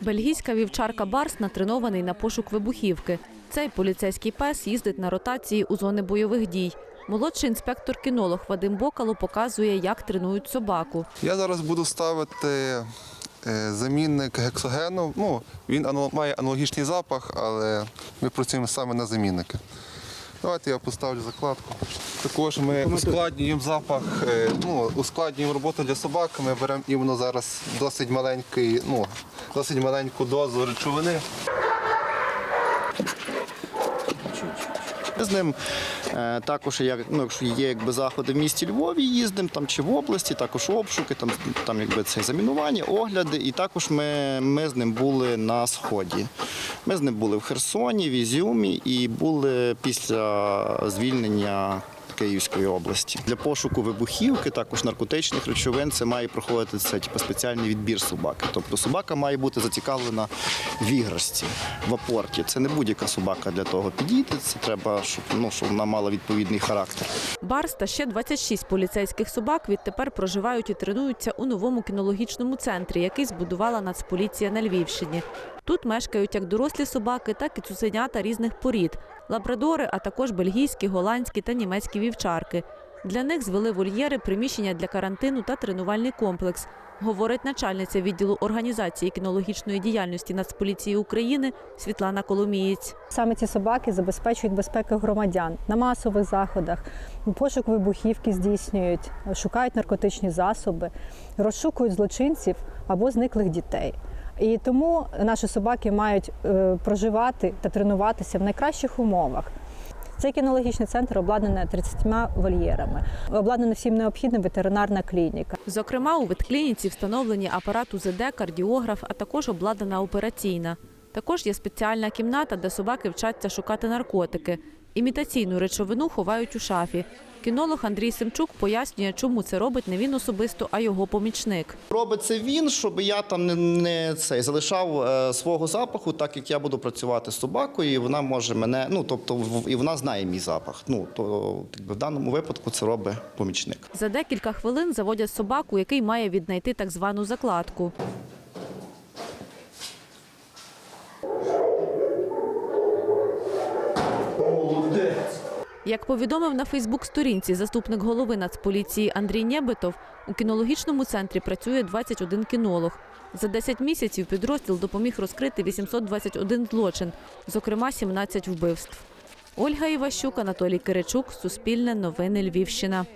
Бельгійська вівчарка Барс натренований на пошук вибухівки. Цей поліцейський пес їздить на ротації у зони бойових дій. Молодший інспектор-кінолог Вадим Бокало показує, як тренують собаку. Я зараз буду ставити е, замінник гексогену. Ну, він має аналогічний запах, але ми працюємо саме на замінники. Давайте я поставлю закладку. Також ми ускладнюємо запах, е, ну, ускладнюємо роботу для собак. Ми беремо іменно зараз досить маленький, ну, досить маленьку дозу речовини. З ним також, як, ну, якщо є якби, заходи в місті Львові, їздимо там чи в області, також обшуки, там, там якби, це замінування, огляди. І також ми, ми з ним були на Сході. Ми з ним були в Херсоні, в Ізюмі і були після звільнення. Київської області для пошуку вибухівки, також наркотичних речовин, це має проходити це типу, спеціальний відбір собаки. Тобто собака має бути зацікавлена в іграшці, в апорті. Це не будь-яка собака для того підійти. Це треба, щоб ну щоб вона мала відповідний характер. Барс та ще 26 поліцейських собак відтепер проживають і тренуються у новому кінологічному центрі, який збудувала Нацполіція на Львівщині. Тут мешкають як дорослі собаки, так і цуценята різних порід лабрадори, а також бельгійські, голландські та німецькі вівчарки. Для них звели вольєри, приміщення для карантину та тренувальний комплекс. Говорить начальниця відділу організації кінологічної діяльності Нацполіції України Світлана Коломієць. Саме ці собаки забезпечують безпеку громадян на масових заходах, пошук вибухівки здійснюють, шукають наркотичні засоби, розшукують злочинців або зниклих дітей. І тому наші собаки мають е, проживати та тренуватися в найкращих умовах. Цей кінологічний центр обладнаний 30 вольєрами, обладнана всім необхідним ветеринарна клініка. Зокрема, у ветклініці встановлені апарат УЗД, кардіограф, а також обладнана операційна. Також є спеціальна кімната, де собаки вчаться шукати наркотики. Імітаційну речовину ховають у шафі. Кінолог Андрій Семчук пояснює, чому це робить не він особисто, а його помічник. Робить це він, щоб я там не, не цей залишав е, свого запаху, так як я буду працювати з собакою, і вона може мене, ну тобто, в- і вона знає мій запах. Ну то в даному випадку це робить помічник. За декілька хвилин заводять собаку, який має віднайти так звану закладку. Як повідомив на Фейсбук-сторінці заступник голови Нацполіції Андрій Нєбетов, у кінологічному центрі працює 21 кінолог. За 10 місяців підрозділ допоміг розкрити 821 злочин, зокрема 17 вбивств. Ольга Іващук, Анатолій Киричук, Суспільне новини Львівщина.